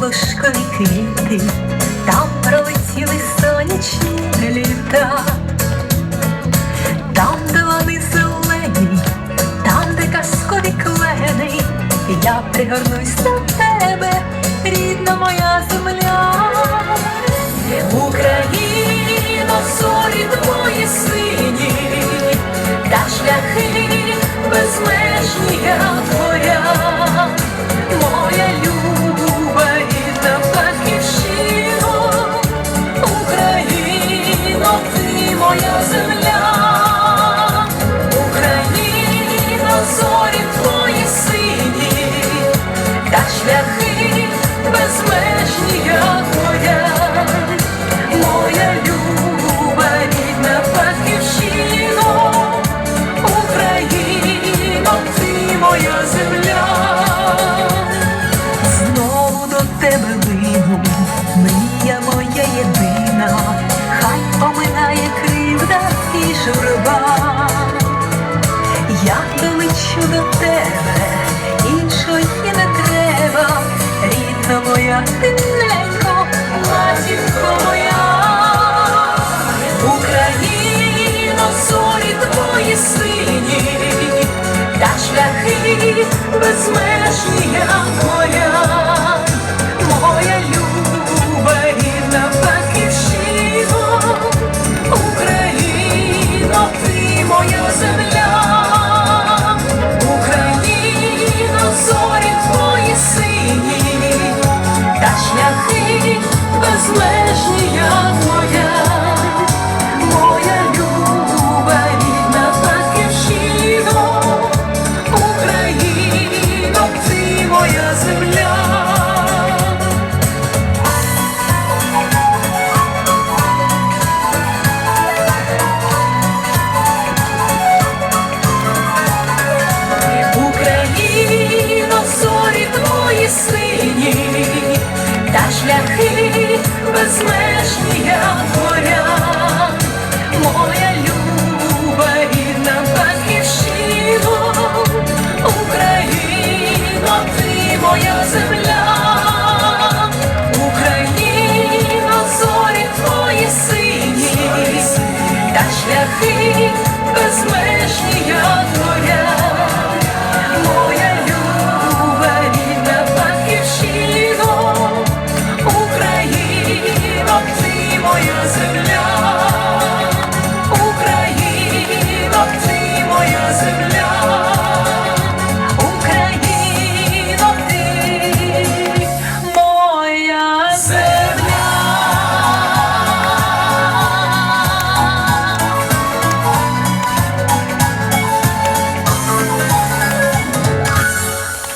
волошкові квіти, там пролетіли сонячні літа, там, де вони зелені, там, де казкові клени, я пригорнусь до тебе, рідна моя земля. Україно, зорі твої сині, та шляхи безмежні я твоя, моя люба мрія моя єдина, хай поминає кривда і журба. Я долечу до тебе, іншої не треба, рідна моя тиненько,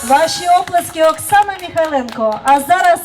Ваші оплески Оксана Михайленко. А зараз